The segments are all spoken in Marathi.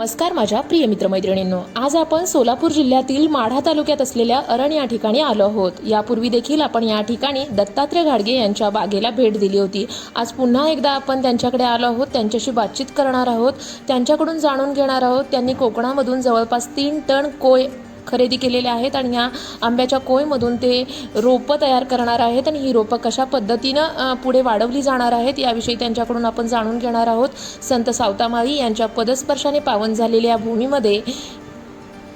नमस्कार माझ्या प्रिय मित्रमैत्रिणींनो. आज आपण सोलापूर जिल्ह्यातील माढा तालुक्यात असलेल्या अरण या ठिकाणी आलो आहोत. यापूर्वी देखील आपण या ठिकाणी दत्तात्रय घाडगे यांच्या बागेला भेट दिली होती. आज पुन्हा एकदा आपण त्यांच्याकडे आलो आहोत. त्यांच्याशी बातचीत करणार आहोत. त्यांच्याकडून जाणून घेणार आहोत. त्यांनी कोकणामधून जवळपास तीन टन कोय खरेदी केलेले आहेत आणि ह्या आंब्याच्या कोयमधून ते रोपं तयार करणार आहेत आणि ही रोपं कशा पद्धतीनं पुढे वाढवली जाणार आहेत याविषयी त्यांच्याकडून आपण जाणून घेणार आहोत. संत सावतामाळी यांच्या पदस्पर्शाने पावन झालेल्या या भूमीमध्ये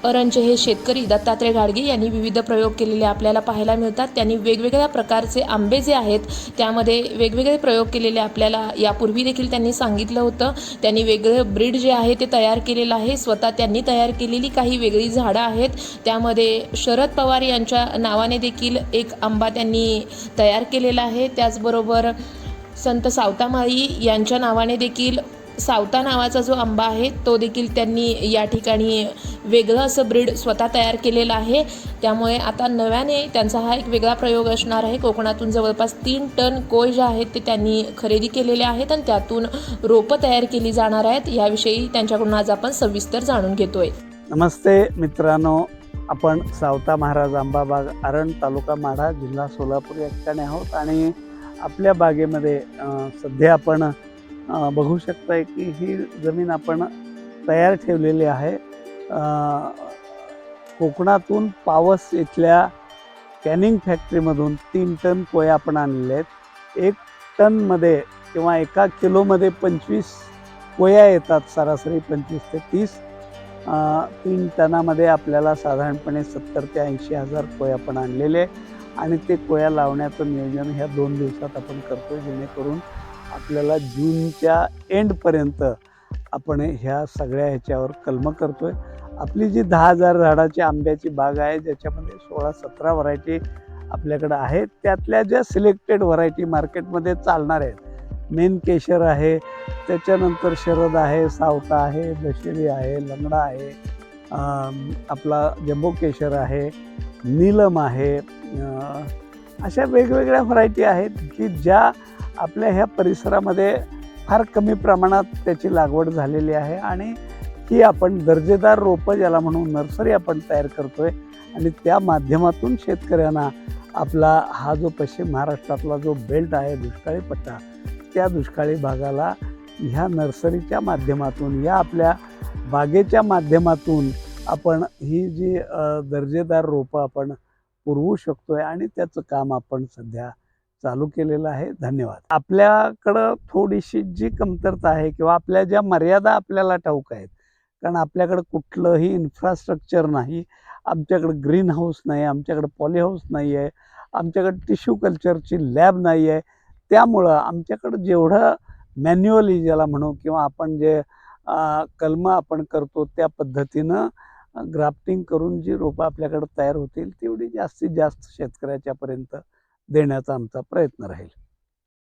अरणचे हे शेतकरी दत्तात्रय गाडगे यांनी विविध प्रयोग केलेले आपल्याला पाहायला मिळतात. त्यांनी वेगवेगळ्या प्रकारचे आंबे जे आहेत त्यामध्ये वेगवेगळे प्रयोग केलेले आपल्याला यापूर्वी देखील त्यांनी सांगितलं होतं. त्यांनी वेगळं ब्रीड जे आहे ते तयार केलेलं आहे. स्वतः त्यांनी तयार केलेली काही वेगळी झाडं आहेत. त्यामध्ये शरद पवार यांच्या नावाने देखील एक आंबा त्यांनी तयार केलेला आहे. त्याचबरोबर संत सावतामाळी यांच्या नावाने देखील सावता नावाचा जो आंबा आहे तो देखील त्यांनी या ठिकाणी वेगळं असं ब्रीड स्वतः तयार केलेलं आहे. त्यामुळे आता नव्याने त्यांचा हा एक वेगळा प्रयोग असणार आहे. कोकणातून जवळपास तीन टन कोय जे आहेत ते त्यांनी खरेदी केलेले आहेत आणि त्यातून रोपं तयार केली जाणार आहेत. याविषयी त्यांच्याकडून आज आपण सविस्तर जाणून घेतोय. नमस्ते मित्रांनो. आपण सावता महाराज आंबाबाग आरण तालुका माढा जिल्हा सोलापूर या ठिकाणी आहोत आणि आपल्या बागेमध्ये सध्या आपण बघू शकताय की ही जमीन आपण तयार ठेवलेली आहे. कोकणातून पावस इथल्या कॅनिंग फॅक्टरीमधून तीन टन कोया आपण आणलेले आहेत. एक टनमध्ये किंवा एका किलोमध्ये पंचवीस कोया येतात सरासरी पंचवीस ते तीस. तीन टनामध्ये आपल्याला साधारणपणे सत्तर ते ऐंशी हजार कोया आपण आणलेले आणि ते कोया लावण्याचं नियोजन ह्या दोन दिवसात आपण करतो जेणेकरून आपल्याला जूनच्या एंडपर्यंत आपण ह्या सगळ्या ह्याच्यावर कलम करतोय. आपली जी दहा हजार झाडाची आंब्याची बाग आहे ज्याच्यामध्ये सोळा सतरा व्हरायटी आपल्याकडं आहेत त्यातल्या ज्या सिलेक्टेड व्हरायटी मार्केटमध्ये चालणार आहेत. मेन केशर आहे त्याच्यानंतर शरद आहे सावता आहे दशेरी आहे लंगडा आहे आपला जम्बो केशर आहे नीलम आहे अशा वेगवेगळ्या व्हरायटी आहेत की ज्या आपल्या ह्या परिसरामध्ये फार कमी प्रमाणात त्याची लागवड झालेली आहे आणि ही आपण दर्जेदार रोपं ज्याला म्हणून नर्सरी आपण तयार करतोय आणि त्या माध्यमातून शेतकऱ्यांना आपला हा जो पश्चिम महाराष्ट्रातला जो बेल्ट आहे दुष्काळी पट्टा त्या दुष्काळी भागाला ह्या नर्सरीच्या माध्यमातून या आपल्या बागेच्या माध्यमातून आपण ही जी दर्जेदार रोपं आपण पुरवू शकतोय आणि त्याचं काम आपण सध्या चालू केलेलं आहे. धन्यवाद. आपल्याकडं थोडीशी जी कमतरता आहे किंवा आपल्या ज्या मर्यादा आपल्याला ठाऊक आहेत कारण आपल्याकडं कुठलंही इन्फ्रास्ट्रक्चर नाही आमच्याकडं ग्रीन हाऊस नाही आमच्याकडं पॉली हाऊस नाही आहे आमच्याकडं टिश्यू कल्चरची लॅब नाही आहे. त्यामुळं आमच्याकडं जेवढं मॅन्युअली ज्याला म्हणू किंवा आपण जे कलमं आपण करतो त्या पद्धतीनं ग्राफ्टिंग करून जी रोपं आपल्याकडं तयार होतील तेवढी जास्तीत जास्त शेतकऱ्याच्यापर्यंत देण्याचा आमचा प्रयत्न राहील.